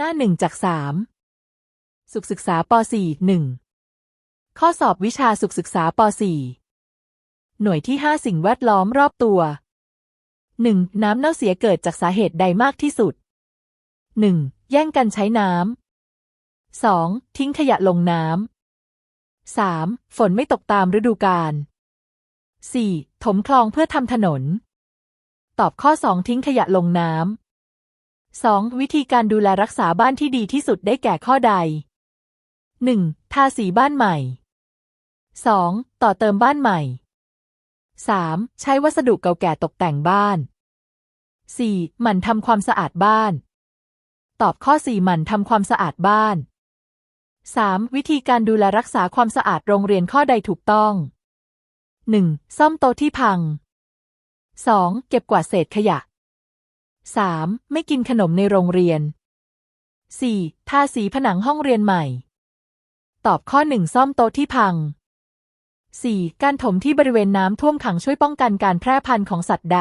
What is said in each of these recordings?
หน้าหนึ่งจากสามสุขศึกษาป .4 หนึ่งข้อสอบวิชาสุขศึกษาป .4 หน่วยที่ห้าสิ่งแวดล้อมรอบตัวหนึ่งน้ำเน่าเสียเกิดจากสาเหตุใดมากที่สุดหนึ่งแย่งกันใช้น้ำสองทิ้งขยะลงน้ำสามฝนไม่ตกตามฤดูกาลสี่ถมคลองเพื่อทำถนน ตอบข้อสองทิ้งขยะลงน้ำ สองวิธีการดูแลรักษาบ้านที่ดีที่สุดได้แก่ข้อใดหนึ่งทาสีบ้านใหม่สองต่อเติมบ้านใหม่ 3. ใช้วัสดุเก่าแก่ตกแต่งบ้าน 4. หมั่นทำความสะอาดบ้าน ตอบข้อ 4 หมั่นทำความสะอาดบ้าน 3. วิธีการดูแลรักษาความสะอาดโรงเรียนข้อใดถูกต้อง 1. ซ่อมโต๊ะที่พัง 2. เก็บกวาดเศษขยะ 3. ไม่กินขนมในโรงเรียน 4. ทาสีผนังห้องเรียนใหม่ ตอบข้อ 1 ซ่อมโต๊ะที่พัง 4. การถมที่บริเวณน้ำท่วมขังช่วยป้องกันการแพร่พันธุ์ของสัตว์ใด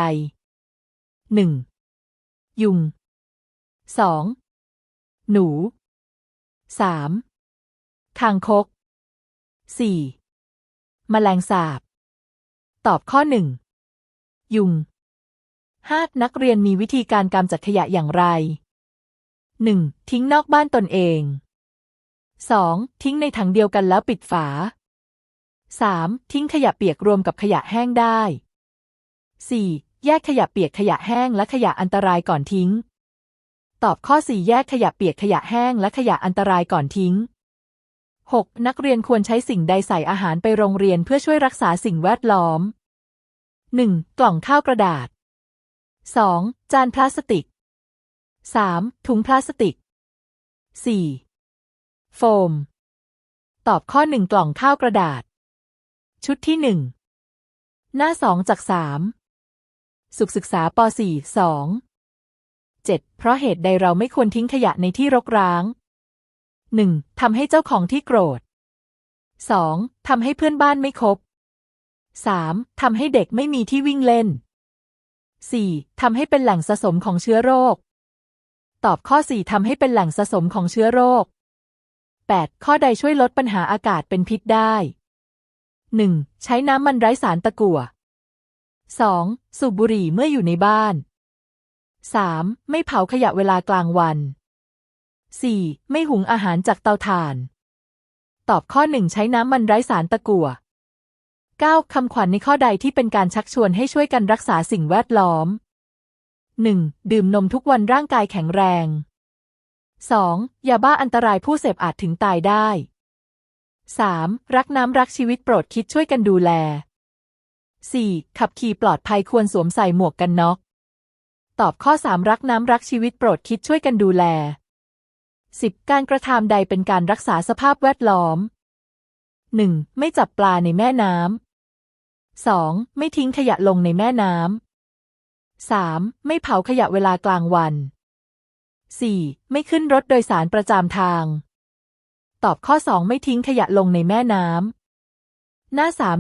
1. ยุง 2. หนู 3. คางคก 4. แมลงสาบ ตอบข้อ 1. ยุง 5. นักเรียนมีวิธีการกำจัดขยะอย่างไร 1. ทิ้งนอกบ้านตนเอง 2. ทิ้งในถังเดียวกันแล้วปิดฝา 3. ทิ้งขยะเปียกรวมกับขยะแห้งได้ 4. แยกขยะเปียกขยะแห้งและขยะอันตรายก่อนทิ้ง ตอบข้อ 4 แยกขยะเปียกขยะแห้งและขยะอันตรายก่อนทิ้ง 6. นักเรียนควรใช้สิ่งใดใส่อาหารไปโรงเรียนเพื่อช่วยรักษาสิ่งแวดล้อม 1. กล่องข้าวกระดาษ 2. จานพลาสติก 3. ถุงพลาสติก 4. โฟม ตอบข้อ 1 กล่องข้าวกระดาษ ชุดที่หนึ่งหน้าสองจากสามสุขศึกษาป .4 สองเจ็ดเพราะเหตุใดเราไม่ควรทิ้งขยะในที่รกร้างหนึ่งทำให้เจ้าของที่โกรธสองทำให้เพื่อนบ้านไม่คบสามทำให้เด็กไม่มีที่วิ่งเล่น สี่ทำให้เป็นแหล่งสะสมของเชื้อโรค ตอบข้อสี่ทำให้เป็นแหล่งสะสมของเชื้อโรคแปดข้อใดช่วยลดปัญหาอากาศเป็นพิษได้ 1. ใช้น้ำมันไร้สารตะกั่ว 2. สูบบุหรี่เมื่ออยู่ในบ้าน 3. ไม่เผาขยะเวลากลางวัน 4. ไม่หุงอาหารจากเตาถ่าน ตอบข้อ 1 ใช้น้ำมันไร้สารตะกั่ว 9. คำขวัญในข้อใดที่เป็นการชักชวนให้ช่วยกันรักษาสิ่งแวดล้อม 1. ดื่มนมทุกวันร่างกายแข็งแรง 2. ยาบ้าอันตรายผู้เสพอาจถึงตายได้ 3. รักน้ำรักชีวิตโปรดคิดช่วยกันดูแล 4. ขับขี่ปลอดภัยควรสวมใส่หมวกกันน็อก ตอบข้อ 3 รักน้ำรักชีวิตโปรดคิดช่วยกันดูแล 10. การกระทำใดเป็นการรักษาสภาพแวดล้อม 1. ไม่จับปลาในแม่น้ำ 2. ไม่ทิ้งขยะลงในแม่น้ำ 3. ไม่เผาขยะเวลากลางวัน 4. ไม่ขึ้นรถโดยสารประจำทาง ตอบข้อ 2 ไม่ทิ้งขยะลงในแม่น้ำ หน้าสาม